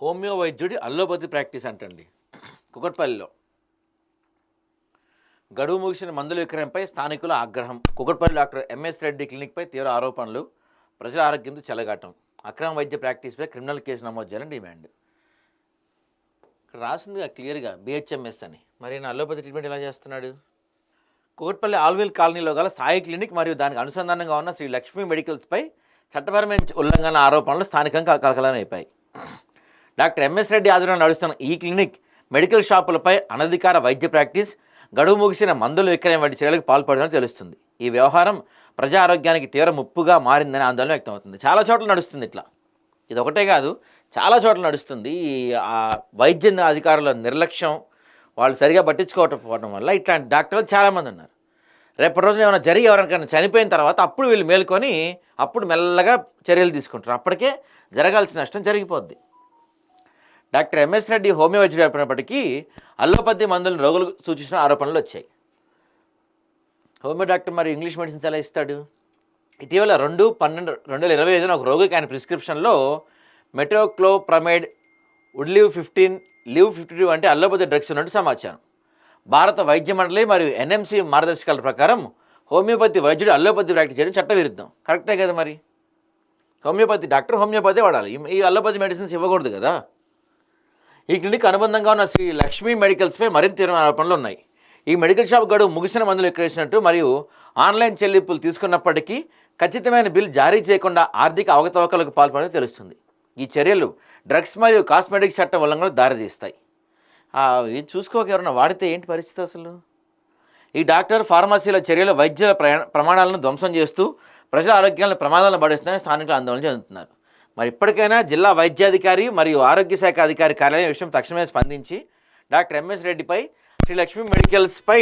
Homeo వైద్యుడి allopathy practice అంటండి. కుకట్పల్లిలో. గడువు ముగిసిన మందుల విక్రయంపై స్థానికుల ఆగ్రహం. కుకట్పల్లి డాక్టర్ ఎంఎస్ రెడ్డి క్లినిక్పై తీవ్ర ఆరోపణలు. ప్రజల ఆరోగ్యంతో చెలగాటం. అక్రమ వైద్య ప్రాక్టీస్పై క్రిమినల్ కేసు నమోదు చేయాలని డిమాండ్. ఇక్కడ రాసిందిగా క్లియర్గా బిహెచ్ఎంఎస్ అని. మరి ఈయన అల్లోపతి ట్రీట్మెంట్ ఎలా చేస్తున్నాడు? కుకట్పల్లి ఆల్విల్ కాలనీలో గల సాయి క్లినిక్ మరియు దానికి అనుసంధానంగా ఉన్న శ్రీ లక్ష్మీ మెడికల్స్పై చట్టపరమైన ఉల్లంఘన ఆరోపణలు స్థానికంగా కలకలమైపోయాయి డాక్టర్ ఎంఎస్ రెడ్డి ఆధ్వర్యంలో నడుస్తున్న ఈ క్లినిక్ మెడికల్ షాపులపై అనధికార వైద్య ప్రాక్టీస్ గడువు ముగిసిన మందులు విక్రయం వంటి చర్యలకు పాల్పడడం తెలుస్తుంది. ఈ వ్యవహారం ప్రజా ఆరోగ్యానికి తీవ్ర ముప్పుగా మారిందని ఆందోళన వ్యక్తమవుతుంది. చాలా చోట్ల నడుస్తుంది ఇట్లా. ఇది ఒకటే కాదు చాలా చోట్ల నడుస్తుంది. ఈ వైద్య అధికారుల నిర్లక్ష్యం వాళ్ళు సరిగా పట్టించుకోకపోవడం వల్ల ఇట్లాంటి డాక్టర్లు చాలామంది ఉన్నారు. రేపటి రోజున ఏమైనా జరిగి ఎవరికైనా చనిపోయిన తర్వాత అప్పుడు వీళ్ళు మేల్కొని అప్పుడు మెల్లగా చర్యలు తీసుకుంటారు. అప్పటికే జరగాల్సిన నష్టం జరిగిపోద్ది. డాక్టర్ ఎంఎస్ రెడ్డి హోమియో వైద్యుడు అయినప్పటికీ అల్లోపతి మందులను రోగులకు సూచించిన ఆరోపణలు వచ్చాయి. హోమియో డాక్టర్ మరి ఇంగ్లీష్ మెడిసిన్స్ ఎలా ఇస్తాడు? ఇటీవల రెండు పన్నెండు రెండు వేల ఇరవై ఐదున ఒక రోగికి ఆయన ప్రిస్క్రిప్షన్లో metoclopramide Udiliv fifteen Liv fifty two అంటే అల్లోపతి డ్రగ్స్ ఉన్నట్టు సమాచారం. భారత వైద్య మండలి మరియు ఎన్ఎంసి మార్గదర్శకాల ప్రకారం హోమియోపతి వైద్యుడు అల్లోపతి ప్రాక్టీస్ చేయడం చట్టవిరుద్ధం. కరెక్టే కదా మరి? హోమియోపతి డాక్టర్ హోమియోపతి వాడాలి. ఈ అల్లోపతి మెడిసిన్స్ ఇవ్వకూడదు కదా? ఈ క్లినిక్ అనుబంధంగా ఉన్న శ్రీ లక్ష్మీ మెడికల్స్పై మరింత ఆరోపణలు ఉన్నాయి. ఈ మెడికల్ షాప్ గడువు ముగిసిన మందులు ఎక్కడేసినట్టు మరియు ఆన్లైన్ చెల్లింపులు తీసుకున్నప్పటికీ ఖచ్చితమైన బిల్ జారీ చేయకుండా ఆర్థిక అవకతవకలకు పాల్పడడం తెలుస్తుంది. ఈ చర్యలు డ్రగ్స్ మరియు కాస్మెటిక్స్ చట్టం ఉల్లంఘనకు దారితీస్తాయి. ఇది చూసుకోక ఎవరైనా వాడితే ఏంటి పరిస్థితి అసలు? ఈ డాక్టర్ ఫార్మసీల చర్యలు వైద్యుల ప్రమాణాలను ధ్వంసం చేస్తూ ప్రజల ఆరోగ్యాలను ప్రమాదాలను పడేస్తున్నాయని స్థానికులు ఆందోళన చెందుతున్నారు. మరి ఇప్పటికైనా జిల్లా వైద్యాధికారి మరియు ఆరోగ్య శాఖ అధికారి కార్యాలయం విషయం తక్షణమే స్పందించి డాక్టర్ ఎంఎస్ రెడ్డిపై శ్రీ లక్ష్మీ మెడికల్స్పై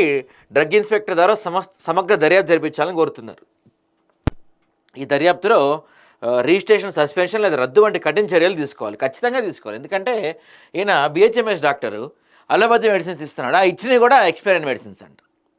డ్రగ్ ఇన్స్పెక్టర్ ద్వారా సమస్ సమగ్ర దర్యాప్తు జరిపించాలని కోరుతున్నారు. ఈ దర్యాప్తులో రిజిస్ట్రేషన్ సస్పెన్షన్ లేదా రద్దు వంటి కఠిన చర్యలు తీసుకోవాలి. ఖచ్చితంగా తీసుకోవాలి. ఎందుకంటే ఈయన బిహెచ్ఎంఎస్ డాక్టరు అలోపతి మెడిసిన్స్ ఇస్తున్నాడు. ఆ ఇచ్చినవి కూడా ఎక్స్పైరీ మెడిసిన్స్ అంట.